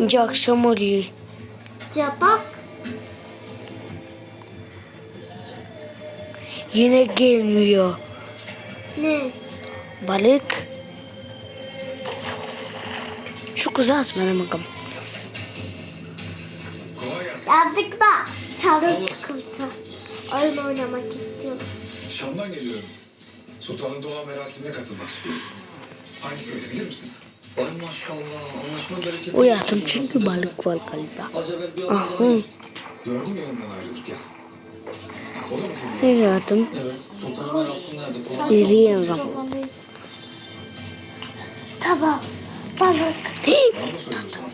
İnce akşam oluyor. Ya bak. Yine gelmiyor. Ne? Balık. Şu kızı at bana bakalım. Yazdık da çadır sıkıntı. Oyun oynamak istiyorum. Şam'dan geliyorum. Sultanın doğa merasimine katılmak istiyorum. Hangi köyde bilir misin? Ay maşallah. Anlaşma bereketi. Uyatım çünkü balık var galiba. Az evvel bir Aha. daha. Gördüm yanından ayrılırken. O da mı köyde? Uyatım. Evet. Sultanın merasimi nerede? Kolay. İzliyorum. Tamam. Balık. Bana zaman.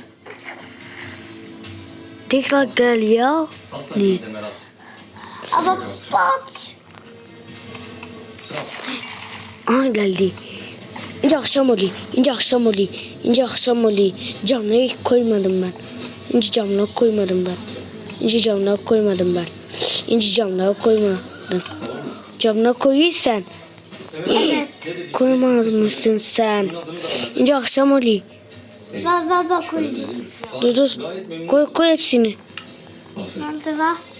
Tekrar gel ya. Hasta Ne? köyde merasim. Ama bak. Sağ ol. Aha geldi. İnce akşam oluyor. İnce akşam oluyor. İnce akşam oluyor. Camına koymadım ben. İnce camına koymadım ben. İnce camına koymadım ben. İnce camına koymadım. Camına koyuyorsan. Evet. Koymamışsın sen. İnce akşam oluyor. Ben ben ben koyayım. Dur dur. Koy koy hepsini.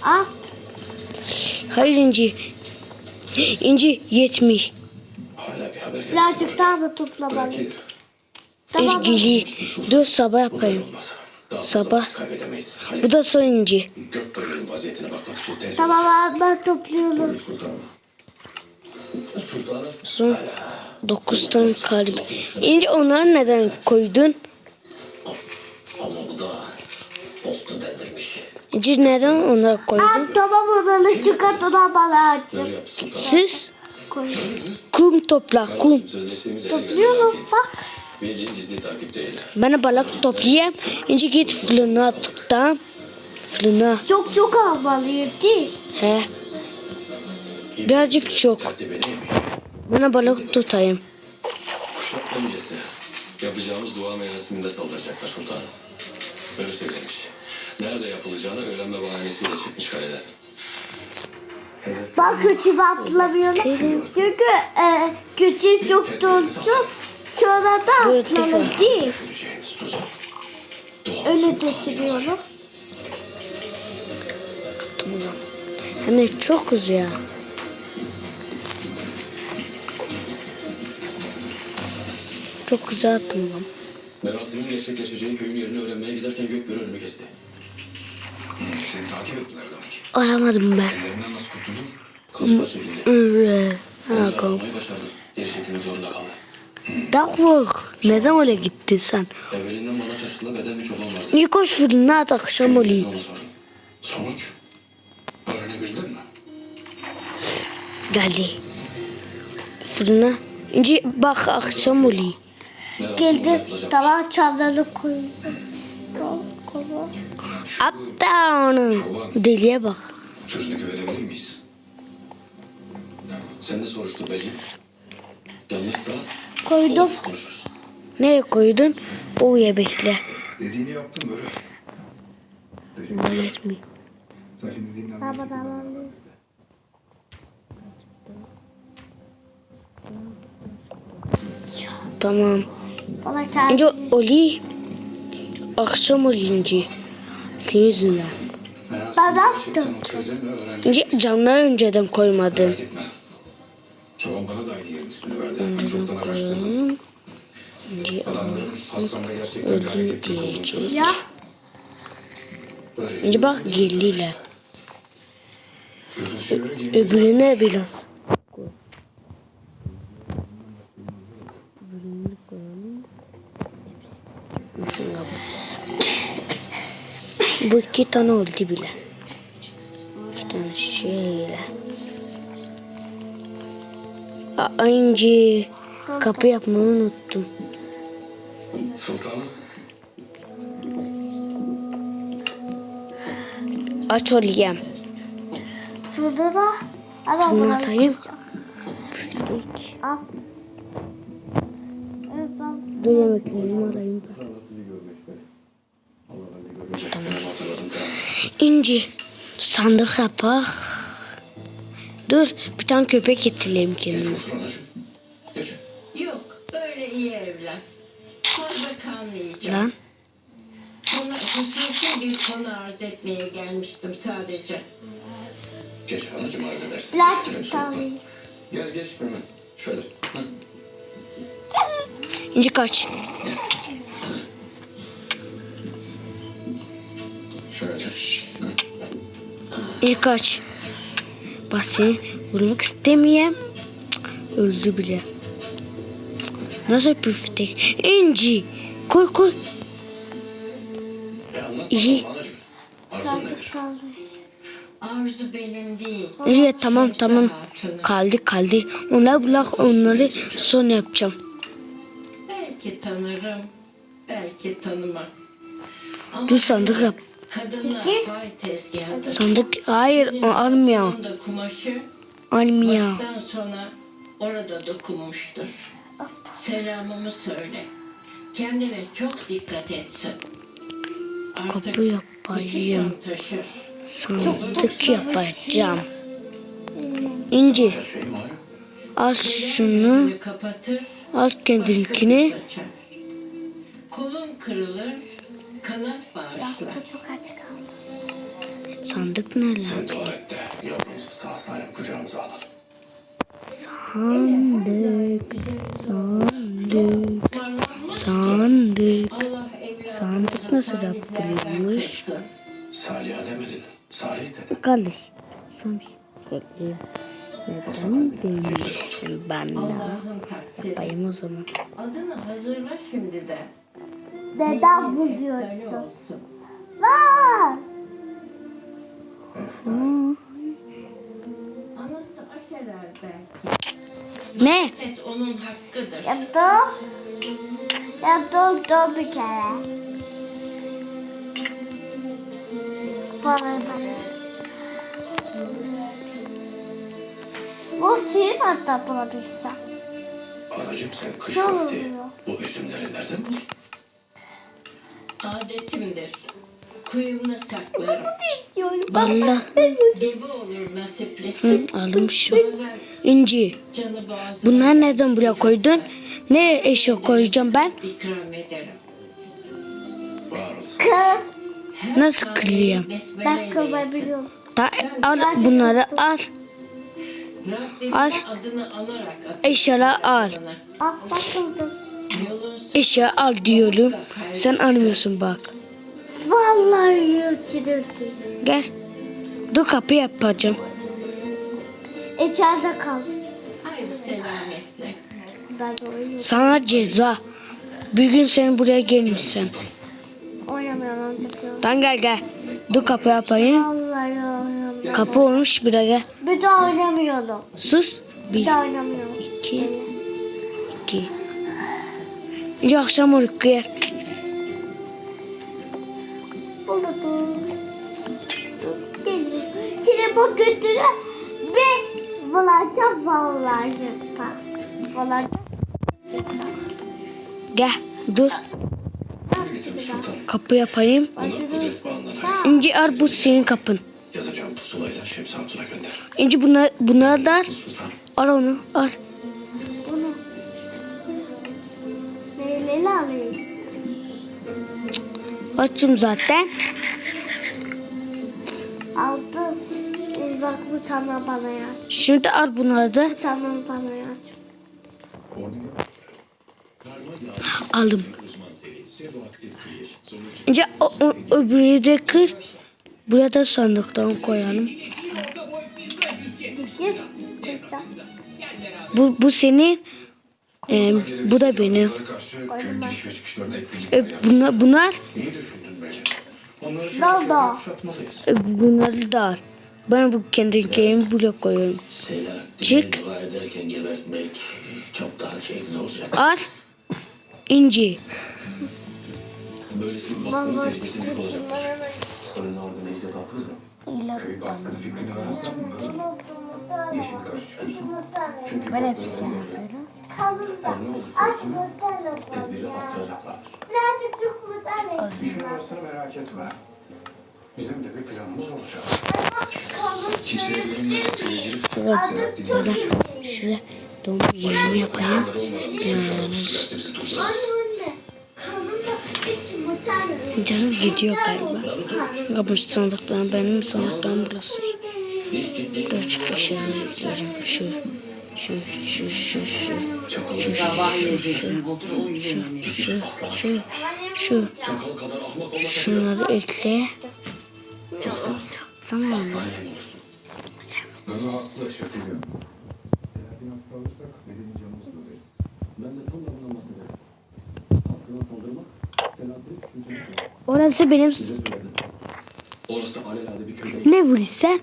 At. Hayır İnci. İnci yetmiş. Hala bir haber gelmedi. Birazcık daha da topla Bırak balık. gelir. Tamam. Geliyor. Dur sabah yapayım. Sabah. Bu da son İnci. Gök bölgenin vaziyetine bakmak için tezgah. Tamam abi ben topluyorum. Son dokuz tane kalbi. İnci onları neden koydun? Ama bu da postu deldirmiş. İnci neden onları koydun? Aa, tamam odanı çıkart ona bana açın. Siz Kum topla kum. Topluyorum bak. Bana balık toplayayım. İnci git fırına tıktan. Fırına. Çok çok değil. He. Birazcık çok. Bana balık tutayım. öncesi yapacağımız dua merasiminde saldıracaklar sultanım. Böyle söylemiş. Nerede yapılacağını öğrenme bahanesiyle çıkmış kaleden. Ben küçüğü atlamıyorum. Çünkü e, küçüğü çok tuttu. Sonra da atlamam değil. Öyle götürüyorum. Hem de çok güzel. Çok güzel attım ben. Merasimin gerçekleşeceği köyün yerini öğrenmeye giderken Gökbörü önümü kesti. Seni takip ettiler demek. Aramadım ben. Ellerinden nasıl kurtuldun? Kaslar çekildi. Evet. Ha, başardım. Geri çekilmek zorunda kaldı. Davuk. Neden öyle gittin sen? Evvelinden bana çarşıda beden bir çoban vardı. İyi koş fırına at akşam sordum. Sonuç? Öğrenebildin mi? Geldi. Fırına. İnci bak akşam. Merasim Geldi. yapılacak. Tamam çavdarını Tamam. Hatta onu. Deliye bak. Sözüne güvenebilir miyiz? Sen de soruştur Beli. Yanlışsa Koydum. konuşuruz. Nereye koydun? Uya bekle. Dediğini yaptım böyle. Evet mi? Sen şimdi dinlen. Tamam tamam. Tamam. İnci oli. Akşam oluyor İnci. Senin yüzünden. Ben öğrendin? İnci camları önceden koymadın. Merak etme. Çoban bana da aynı yerin ismini verdi. Ben çoktan araştırdım. İnci Adamların Hasran'da gerçekten bir hareketlilik olduğunu söyledi. Ya. İnci bak geliyle. Öbürüne biraz. Bu. İki tane oldu bile. İki tane şöyle. İnci. Kapı yapmayı unuttum. Sultanım. Aç olayım. Şurada da. Bana. atayım. Al. Evet ben. Dur yemeklerimi alayım. Hatırladım İnci. Sandık yapak. Dur bir tane köpek getireyim kendime. Yok, böyle iyi evlen. Fazla kalmayacağım. Lan Sana hususi bir konu arz etmeye gelmiştim sadece. Geç anacığım arz edersin. Gösterelim sultan. kaldı. Gel geç hemen. Şöyle. Hı. İnci kaç. Şöyle. İnci kaç. Bak seni vurmak istemiyorum. Öldü bile. Nasıl püftek? İnci. Koy koy. İyi. Arzu benim değil. İnci tamam tamam. Kaldı kaldı. Onlar bırak onları son yapacağım. Belki tanırım, belki tanımam. Dur sandık yap. Kadınlar. Sandık hayır o almıyor. Onun da kumaşı Almıyor. baştan sona orada dokunmuştur. Selamımı söyle. Kendine çok dikkat etsin. Artık Kapı iki yapayım. taşır. Sandık yapacağım. İnci şey al şunu. Gözünü kapatır, Al kendininkini. başka bir açar. Kolun kırılır, kanat Sandık ne lan? Sen sağ salim kucağımıza alalım. Sandık. Sandık. Sandık. Sandık nasıl yapılıyormuş? kılsın. Salih'a demedin. Salih dedin. Kardeş. Şey neden demişsin bana? Yapayım o zaman. Adını hazırla şimdi de. Neden buluyorsun? Var. Ne? Et onun hakkıdır. Ya dur. Ya dur dur bir kere. Bana. Bu şeyi hatta bulabilirsem. Anacığım sen kış vakti bu üzümleri nereden buldun? Adetimdir. Kuyumda saklarım. Vallahi Gebe olur nasiplisi. hı, almışım. Bazen İnci. canı neden buraya koydun? Nereye eşya koyacağım ben? ikram ederim. Nasıl kırayım? besmele kılabiliyorum. Da, al bunları al. Rabbimin Al. adını. Eşyaları al. Ah bakıldım. Eşya al diyorum. Sen almıyorsun bak. Vallahi yürütülürdü. Gel. Dur kapı yapacağım. İçeride kal. Sana ceza. Bir gün sen buraya gelmişsin. Oynamıyorum. Tamam gel gel. Dur kapı yapayım. Vallahi oynamıyorum. Kapı olmuş bir gel. Bir de oynamıyorum. Sus. Bir Bir, de oynamıyorum. iki. İnce akşam olur gel. Buldum. Seni bu götürü ve bulacağım vallahi. Bulacağım. Gel. Dur. Kapı yapayım. Bunlar. İnci al bu senin kapın. Yazacağım pusulayla Şems Hatun'a gönder. İnci bunlar, bunları da. Al onu al. Açım zaten. Aldım. Ee, bak bu sana bana ya. Şimdi al bunları da. Bu sana bana ya. Aldım. İnce o, o, öbürü de kır. Buraya da sandıktan koyalım. Bu, bu senin. e, bu da benim. Karşı köyün giriş ve çıkışlarına hep birlikte E, bunlar, bunlar İyi düşündün. Onları Dalda. şöyle kuşatmalıyız. e, bunları da al. Ben bu kendi kendimi buraya koyuyorum. Çık. dua ederken gebertmek çok daha keyifli olacak. Al. İnci. Böylesi baskının tehlikesi büyük olacaktır. Onun orada Necdet Atız mı? köy baskını fikrini vermezsen bunları şimdi karşı çıkıyorsun? Çünkü korkmalarını gördüm. Her ne olursa olsun tedbiri arttıracaklardır. Birazcık çok mutlu İşin orasını merak etme. Bizim de bir planımız olacak. Kimseye köye girip Selahattin Demirci Şuraya doğum yerimi yapayım. kurtarmıyor. Canım gidiyor galiba. Kapış sandıklarım benim sandıklarım burası. Birazcık aşağıya gidiyorum. Şu. Şu, şu, şu, şu. Şu, şu, şu, şu, şu, şu, şu. Şunları ekle. Tamam mı? Orası benim... Orası alelade bir köyde. Ne vurursan,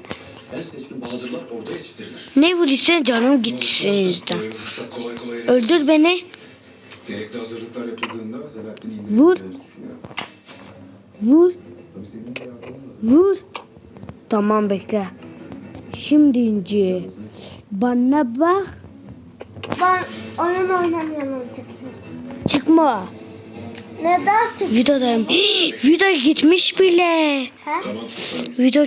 En seçkin bahadırlar orada yetiştirilir. ne vurursan canım gitsin yüzden. Böyle fırsat kolay kolay ele- Öldür beni. Gerekli hazırlıklar yapıldığında Selahattin'i Vur. Vur, Tabii senin de yardımınla. vur. Tamam bekle. Şimdi ince. Bana bak. Ben oyun oynamıyorum artık. Çıkma. Neden çık? Vida'dayım. Vida gitmiş bile. Tamam sultanım. Vida